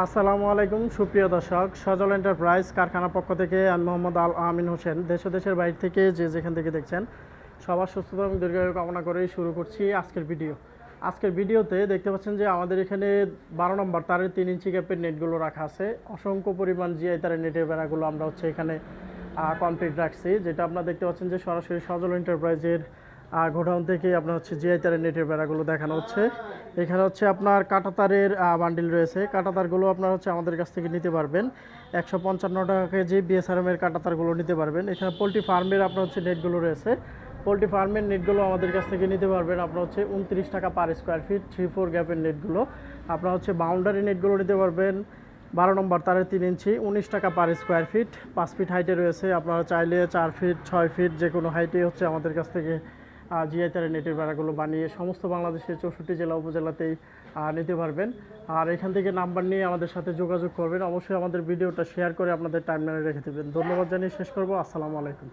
আসসালামু আলাইকুম, সুপ্রিয় দর্শক। সজল এন্টারপ্রাইজ কারখানা পক্ষ থেকে আমি মোহাম্মদ আল আমিন হোসেন। দেশ দেশের বাইরে থেকে যে যেখান থেকে দেখছেন, সবার সুস্থতা এবং দীর্ঘায়ু কামনা করেই শুরু করছি আজকের ভিডিও। আজকের ভিডিওতে দেখতে পাচ্ছেন যে আমাদের এখানে বারো নম্বর তারের তিন ইঞ্চি গ্যাপের নেটগুলো রাখা আছে। অসংখ্য পরিমাণ জিআই তারের নেটের বেড়াগুলো আমরা হচ্ছে এখানে কমপ্লিট রাখছি। যেটা আপনারা দেখতে পাচ্ছেন যে সরাসরি সজল এন্টারপ্রাইজের গোডাউন থেকে আপনার হচ্ছে জিআই তারের নেটের বেড়াগুলো দেখানো হচ্ছে। এখানে হচ্ছে আপনার কাঁটাতারের বান্ডিল রয়েছে। কাঁটাতারগুলো আপনার হচ্ছে আমাদের কাছ থেকে নিতে পারবেন। একশো পঞ্চান্ন টাকা কেজি বিএসআরএম এর কাঁটাতারগুলো নিতে পারবেন। এখানে পোলট্রি ফার্মের আপনার হচ্ছে নেটগুলো রয়েছে। পোলট্রি ফার্মের নেটগুলো আমাদের কাছ থেকে নিতে পারবেন আপনার হচ্ছে উনত্রিশ টাকা per square feet three four গ্যাপের নেটগুলো আপনার হচ্ছে বাউন্ডারি নেটগুলো নিতে পারবেন। বারো নম্বর তারের তিন ইঞ্চি, উনিশ টাকা পার স্কোয়ার ফিট পাঁচ ফিট হাইটে রয়েছে। আপনারা চাইলে চার ফিট ছয় ফিট যে কোনো হাইটে হচ্ছে আমাদের কাছ থেকে জিআই তারের নেটের বেড়াগুলো বানিয়ে সমস্ত বাংলাদেশের চৌষট্টি জেলা উপজেলাতেই নিতে পারবেন। আর এখান থেকে নাম্বার নিয়ে আমাদের সাথে যোগাযোগ করবেন। অবশ্যই আমাদের ভিডিওটা শেয়ার করে আপনাদের টাইম টাইমলাইনে রেখে দেবেন। ধন্যবাদ জানিয়ে শেষ করব। আসসালামু আলাইকুম।